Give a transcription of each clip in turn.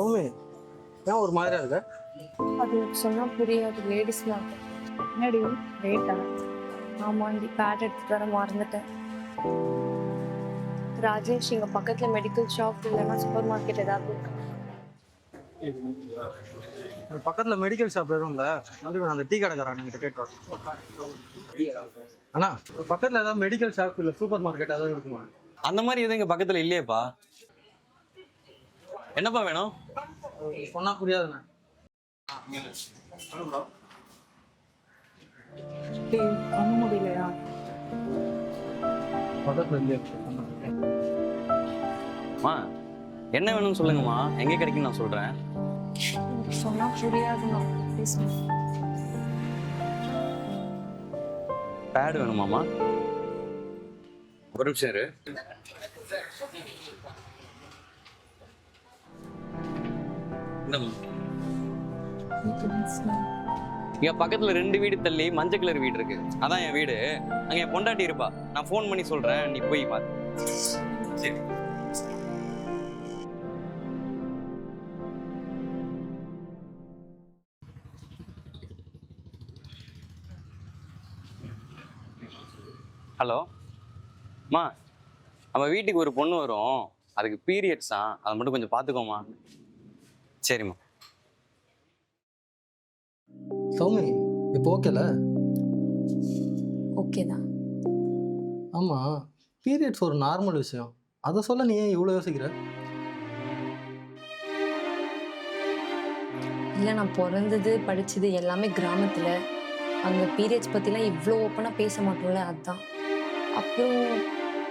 சௌமி ஏன் ஒரு மாதிரியா இருக்க? அது சொன்னா புரியாது லேடிஸ் என்னடி ரேட்டா ஆமாண்டி பேட் எடுத்துட்டு வர மறந்துட்டேன். ராஜேஷ் இங்க பக்கத்துல மெடிக்கல் ஷாப் இல்லைன்னா சூப்பர் மார்க்கெட் ஏதாவது பக்கத்துல மெடிக்கல் ஷாப் எதுவும் இல்ல? வந்து நான் அந்த டீ கடைக்காரன் கிட்ட கேட்டு. அண்ணா பக்கத்துல ஏதாவது மெடிக்கல் ஷாப் இல்ல சூப்பர் மார்க்கெட் ஏதாவது இருக்குமா? அந்த மாதிரி எதுவும் இங்க பக்கத்துல இல்லையேப்பா. என்னப்பா வேணும்? சொன்னா புரியாதுண்ணே. பண்ண முடியலையா? என்ன வேணும்னு சொல்லுங்கம்மா. எங்க கிடைக்கும் நான் சொல்றேன். சொன்னா புரியாதுண்ணா பேட் வேணுமாமா ஒரு நிமிஷம் இரு. இங்க பக்கத்துல ரெண்டு வீடு தள்ளி மஞ்சள் கலர் வீடு இருக்கு. அதான் என் வீடு. அங்க என் பொண்டாட்டி இருப்பா. நான் ஃபோன் பண்ணி சொல்றேன். நீ போய் பாத்து சரி. ஹலோ. அம்மா நம்ம வீட்டுக்கு ஒரு பொண்ணு வரும். அதுக்கு பீரியட்ஸ் அதை மட்டும் கொஞ்சம் பார்த்துக்கோமா சரிம்மா. சௌமி இப்போ ஓகேல ஓகே தான். ஆமா பீரியட்ஸ் ஒரு நார்மல் விஷயம். அதை சொல்ல நீ ஏன் இவ்வளோ யோசிக்கிற? இல்லை நான் பிறந்தது படிச்சது எல்லாமே கிராமத்தில். அங்கே பீரியட்ஸ் பற்றிலாம் இவ்வளோ ஓப்பனாக பேச மாட்டோம்ல அதுதான் அப்புறம்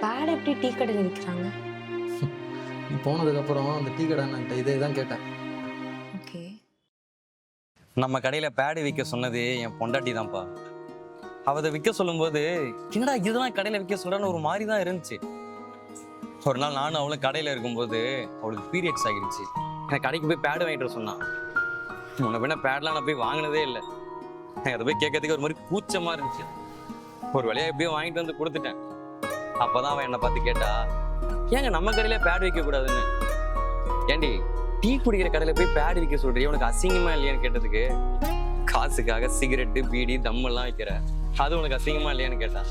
பேட் எப்படி டீ கடையில் விற்கிறாங்க நீ போனதுக்கப்புறம் அந்த டீ கடை என்கிட்ட இதே தான் கேட்டேன். ஓகே. நம்ம கடையில் பேடு விற்க சொன்னது என் பொண்டாட்டி தான்ப்பா. அவதை அதை விற்க சொல்லும்போது என்னடா இதெல்லாம் கடையில் விற்க சொல்கிறான்னு ஒரு மாதிரி தான் இருந்துச்சு. ஒரு நாள் நானும் அவளும் கடையில் இருக்கும்போது அவளுக்கு பீரியட்ஸ் ஆகிடுச்சு. எனக்கு கடைக்கு போய் பேடு வாங்கிட்டு சொன்னான். முன்ன பின்ன பேட்லாம் நான் போய் வாங்கினதே இல்லை. எனக்கு அதை போய் கேட்கறதுக்கு ஒரு மாதிரி கூச்சமாக இருந்துச்சு. ஒரு வழியாக எப்படியோ வாங்கிட்டு வந்து கொடுத்துட்டேன். அப்பதான் அவன் என்னை பார்த்து கேட்டா ஏங்க நம்ம கடையில பேட் வைக்க கூடாதுன்னு ஏண்டி டீ குடிக்கிற கடையில போய் பேட் விற்க சொல்றிய உனக்கு அசிங்கமா இல்லையான்னு கேட்டதுக்கு காசுக்காக சிகரெட்டு பீடி தம் எல்லாம் வைக்கிற. அது உனக்கு அசிங்கமா இல்லையான்னு கேட்டான்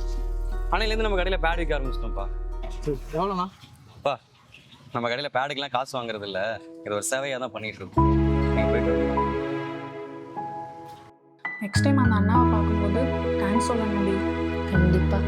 ஆனையிலேருந்து நம்ம கடையில பேட் விற்க ஆரம்பிச்சிட்டோம்ப்பா. எவ்வளோண்ணா? அப்பா நம்ம கடையில பேடுக்கெல்லாம் காசு வாங்குறது இல்ல இது ஒரு சேவையா தான் பண்ணிட்டு இருக்கோம். நெக்ஸ்ட் டைம் அந்த அண்ணாவை பார்க்கும்போது தேங்க்ஸ் சொல்லணும்டி கண்டிப்பாக